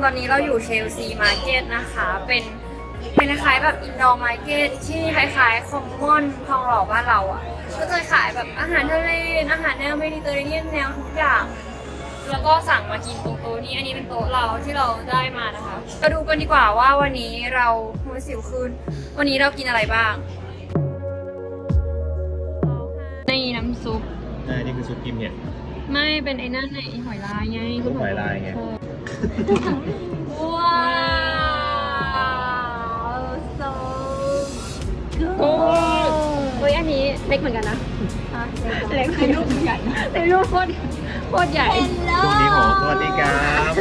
กคนตอนนี้เราอยู่เชลซีมาร์เก็ตนะคะ เป็นเป็นคล้ายๆแบบอินดอร์มาร์เก็ตที่คล้ายๆคอมมอนทองหล่อบ้านเราอะ ก็จะขายแบบอาหารทะเลอาหารแนวเมดิเตอร์เรเนียนแนวทุกอย่างแล้วก็สั่งมากินตรงโต๊ะนี้ อันนี้เป็นโต๊ะเราที่เราได้มานะคะมาดูกันดีกว่าว่าวันนี้เราหัวสิวคืนวันนี้เรากินอะไรบ้าง ในน้ำซุปอ่านี่คือซุปกิมเนี่ย ไม่เป็นไอ้นั่นไอ้หอยลายไงซุปหอยลายไง ว้าวโซโอ้เฮ้ยอันนี้เล็กเหมือนกันนะเล็กในรูปใหญ่ในรูปโคตรโคตรใหญ่ช่วงนี้ขอสวัสดีครับ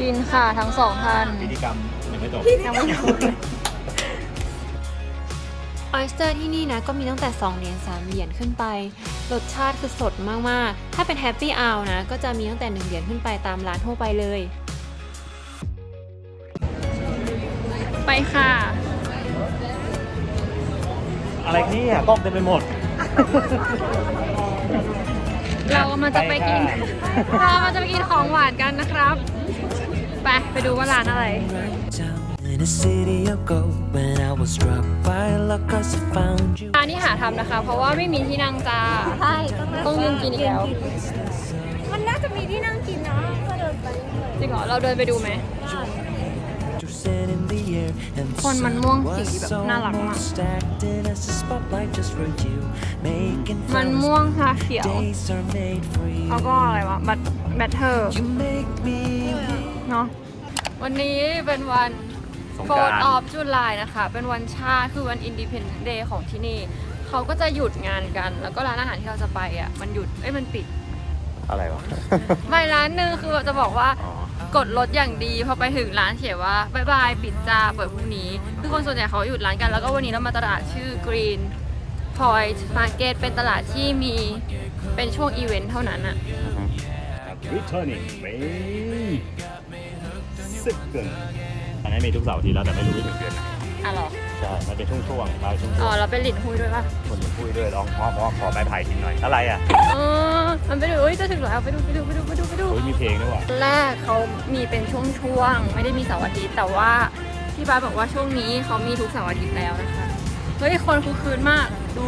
กินค่ะทั้งสองท่านพิธีกรรมยังไม่จบยังไม่จบ ออยสเตอร์ที่นี่นะก็มีตั้งแต่ 2 เหรียญ3เหรียญขึ้นไป รสชาติคือสดมาก ๆ ถ้าเป็นแฮปปี้อ r นะ ก็จะมีตั้งแต่ 1 เหรียญขึ้นไปตามร้านทั่วไปเลย ไปค่ะ อะไรเนี่ยกล้องเต็มไปหมด เรามันจะไปกินไปค่ะเรามันจะไปกินของหวานกันนะครับ ไป ไปดูว่าร้านอะไร In a city of gold, when I was struck by luck, cause I found you. ร้านที่หาทำนะคะ เพราะว่าไม่มีที่นั่งจ้าใช่ต้องยืนกินอีกแล้ว มันน่าจะมีที่นั่งกินนะก็เดินไปเรื่อยจริงเหรอ เราเดินไปดูไหม You set in the air, and the คนมัน sun ม่วง was สีแบบ so น่ารักมาก stacked in as a spotlight just for you. Making มัน flowers, ม่วงชาเขียว days are made for you. แล้วก็อะไรวะ บัตแบตเทอร์ You make me เนาะ วันนี้เป็นวันส งโฟกรานร์ต์ออฟจุลายนะคะ เป็นวันชาติคือวัน Independence Day ของที่นี่ เขาก็จะหยุดงานกัน แล้วก็ร้านอาหารที่เราจะไปอะ มันหยุด เอ้ย มันปิด อะไรวะ ไม่ร้านหนึ่งคือจะบอกว่าอ๋อ กดรถอย่างดี พอไปถึงร้านเขียนว่าบายบาย ปิดจ้า เปิดพรุ่งนี้ คือคนส่วนใหญ่เขาหยุดร้านกัน แล้วก็วันนี้เรามาตลาดชื่อ Green Point Market เป็นตลาดที่มี เป็นช่วงอีเวนต์เท่านั้นอะ Returning ไม่สิบเกิ นอันนี้มีทุกเสาร์อาทีแล้วแต่ไม่รู้ว่าถึงเดือนไหนอะเหรอ ใช่มันเป็นช่วงๆไปช่วงอ๋อ เราเป็นหลินหุยด้วยป่ะ ๆคนคุยด้วยลองพอพอขอใบไผ่ทิ้งหน่อยอะไรอะเออ มันไปดูเอ้ย จะถึงแล้ว ไปดู ไปดู ไปดู ไปดู ไปดู โอ้ยมีเพลงด้วยว่ะแรกเขามีเป็นช่วงๆ ไม่ได้มีเสาร์อาทิตย์ แต่ว่าพี่บ้าสบอกว่าช่วงนี้เขามีทุกเสาร์อาทิตย์แล้วนะคะ เฮ้ย คนคือคืนมาก ดู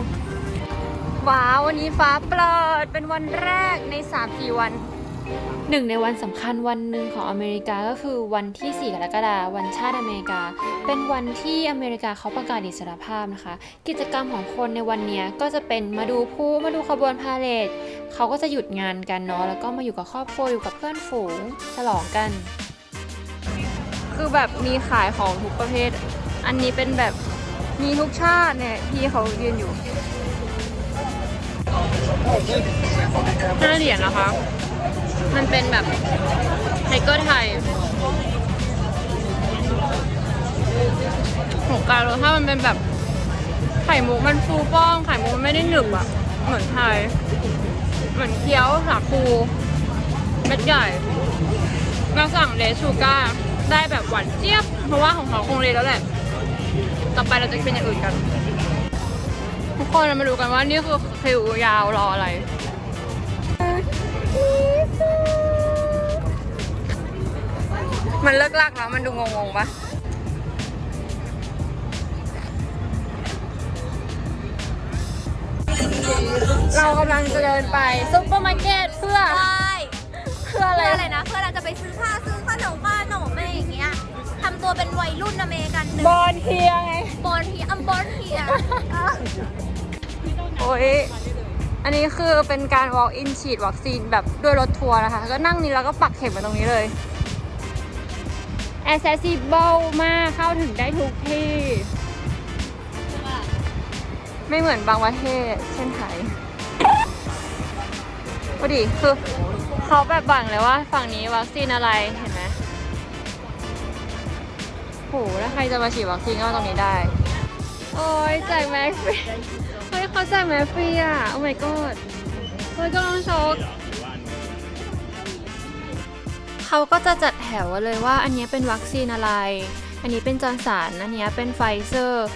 ว้าว วันนี้ฟ้าเปิด เป็นวันแรกใน3 4วัน หนึ่งในวันสำคัญวันหนึ่งของอเมริกาก็คือวันที่ 4 กรกฎาคมวันชาติอเมริกา เป็นวันที่อเมริกาเขาประกาศอิสรภาพนะคะ กิจกรรมของคนในวันนี้ก็จะเป็นมาดูพลุมาดูขบวนพาเหรดเขาก็จะหยุดงานกันเนาะแล้วก็มาอยู่กับครอบครัวอยู่กับเพื่อนฝูงฉลองกัน คือแบบมีขายของทุกประเภท อันนี้เป็นแบบมีทุกชาติเนี่ยที่เขายืนอยู่ห้าเหรียญนะคะ มันเป็นแบบไทเกอร์ไทยของการรสชาติมันเป็นแบบไข่มุกมันฟูฟ่องไข่มุกมันไม่ได้หนึบอะเหมือนไทย เหมือนเคี้ยวสาคูเม็ดใหญ่เราสั่งเลชูการ์ได้แบบหวานเจี๊ยบ เพราะว่าของเขาคงเลสแล้วแหละ ต่อไปเราจะเป็นอย่างอื่นกัน ทุกคนเรามาดูกันว่านี่คือคิวยาวรออะไร มันเลิกลากแล้วมันดูงงๆปะเรากำลังจะเดินไปซุปเปอร์มาร์เก็ตเพื่อๆใช่เพื่ออะไรเพื่ออะไรนะ เพื่อเราจะไปซื้อผ้าซื้อขนมผ้าขนมอะไรอย่างเงี้ยทำตัวเป็นวัยรุ่นอเมริกันหนึ่งบอลเทียไงบอลเฮียอัมบอลเฮียโอ้ยอันนี้คือเป็นการ walk in ฉีดวัคซีนแบบด้วยรถทัวร์นะคะ ก็นั่งนี้แล้วก็ปักเข็มมาตรงนี้เลย accessible มากเข้าถึงได้ทุกที่ ไม่เหมือนบางประเทศเช่นไทยพอดีคือเขาแบบบังเลยว่าฝั่งนี้วัคซีนอะไรเห็นไหมโหแล้วใครจะมาฉีดวัคซีนก็มาตรงนี้ได้ โอ้ยแจกแม็กฟรีเฮ้ยเขาแจกแม็กฟรีอะ โอ้ my god เฮ้ยก็ต้องช็อก เขาก็จะจัดแถวเลยว่าอันนี้เป็นวัคซีนอะไร อันนี้เป็นจอร์นสันอันนี้เป็นไฟเซอร์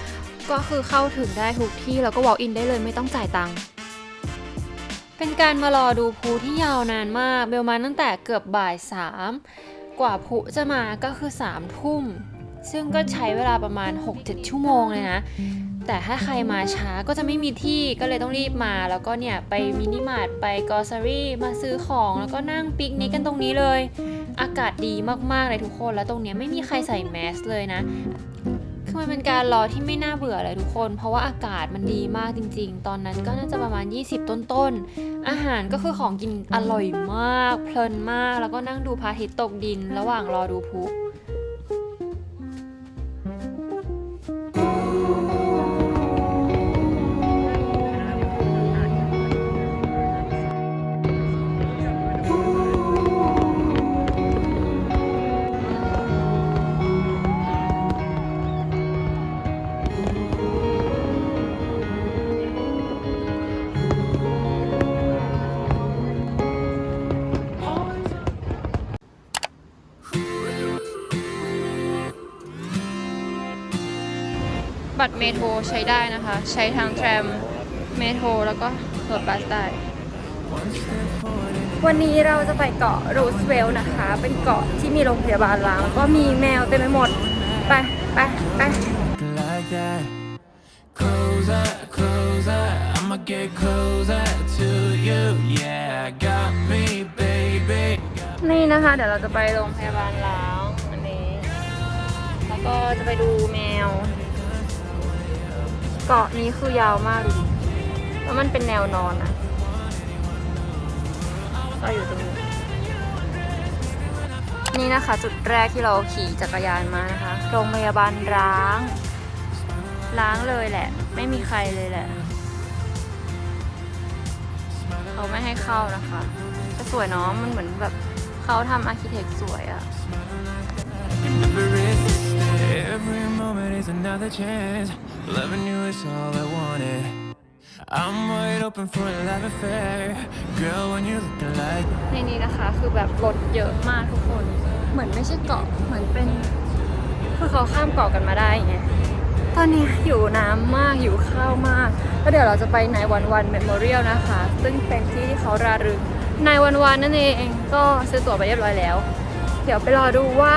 ก็คือเข้าถึงได้ทุกที่แล้วก็ walk in ได้เลยไม่ต้องจ่ายตังค์เป็นการมารอดูพลุที่ยาวนานมากเบลมาตั้งแต่เกือบบ่ายสามกว่าพลุจะมาก็คือ3ามทุ่มซึ่งก็ใช้เวลาประมาณ 6-7 ชั่วโมงเลยนะ แต่ถ้าใครมาช้าก็จะไม่มีที่ก็เลยต้องรีบมา แล้วก็เนี่ยไปมินิมาร์ทไปกอซารีมาซื้อของแล้วก็นั่งปิกนิกกันตรงนี้เลย อากาศดีมากๆเลยทุกคนแล้วตรงเนี้ยไม่มีใครใส่แมสเลยนะคือมันเป็นการรอที่ไม่น่าเบื่อเลยทุกคน เพราะว่าอากาศมันดีมากจริง ๆ ตอนนั้นก็น่าจะประมาณ 20 ต้นๆ อาหารก็คือของกินอร่อยมาก เพลินมาก แล้วก็นั่งดูพระอาทิตย์ตกดิน ระหว่างรอดูพลุ บัตรเมโทรใช้ได้นะคะ ใช้ทางแทรมเมโทรแล้วก็รถบัสได้ วันนี้เราจะไปเกาะโรสเวลนะคะ เป็นเกาะที่มีโรงพยาบาลล้างแล้วก็มีแมวเต็มไปหมด ไปไปไป Closer, closer, I'ma get closer to you. Yeah, got me, baby. นี่นะคะ เดี๋ยวเราจะไปโรงพยาบาลล้างอันนี้ แล้วก็จะไปดูแมว เกาะนี้คือยาวมากแล้วมันเป็นแนวนอนอะก็อยู่ตรงนี้ นี่นะคะ จุดแรกที่เราขี่จักรยานมานะคะ โรงพยาบาลร้างล้างเลยแหละ ไม่มีใครเลยแหละ เขาไม่ให้เข้านะคะแต่สวยเนาะ มันเหมือนแบบเขาทำอาร์เคเต็กสวยอะ Every moment is another chance. Loving you is all I wanted. I'm wide open for a love affair. Girl, when you look like ในนี้นะคะคือแบบรถเยอะมากทุกคน เหมือนไม่ใช่เกาะ เหมือนเป็น คือเขาข้ามเกาะกันมาได้ไง ตอนนี้หิวน้ำมากหิวข้าวมาก แล้วเดี๋ยวเราจะไปในวันวันเมมโมเรียลนะคะ ซึ่งเป็นที่ที่เขารารึกในวันวันนั่นเอง ก็ซื้อตั๋วไปเรียบร้อยแล้ว เดี๋ยวไปรอดูว่า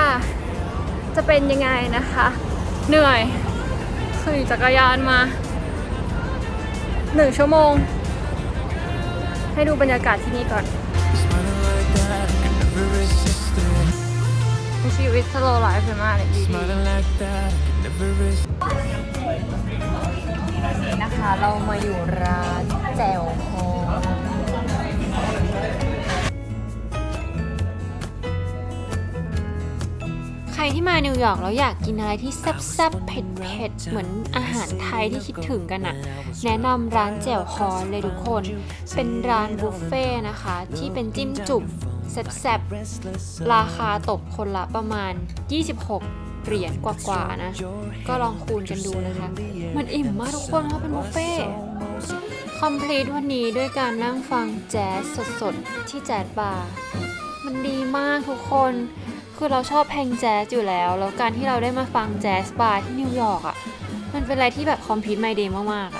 จะเป็นยังไงนะคะ เหนื่อย ขี่จักรยานมาหนึ่งชั่วโมง ให้ดูบรรยากาศที่นี่ก่อน ชีวิตสโลไลฟ์มากเลยดีนี่นะคะ เรามาอยู่ร้านแจ่ว นิวยอร์กแล้วอยากกินอะไรที่แซ่บๆเผ็ดๆ เหมือนอาหารไทยที่คิดถึงกันอะแนะนำร้านแจ่วฮอนเลยทุกคน เป็นร้านบุฟเฟ่ต์นะคะ ที่เป็นจิ้มจุ่มแซ่บๆ ราคาตกคนละประมาณ 26เหรียญกว่าๆนะ ก็ลองคูณกันดูนะคะ มันอิ่มมากทุกคนเพราะเป็นบุฟเฟ่คอมพลีทวันนี้ด้วยการนั่งฟังแจ๊สสดๆ ที่แจ๊สบาร์ มันดีมากทุกคน คือเราชอบเพลงแจ๊สอยู่แล้ว แล้วการที่เราได้มาฟังแจ๊สบาร์ที่นิวยอร์กอะ มันเป็นอะไรที่แบบคอมพิวต์ไมเดย์มากๆอะ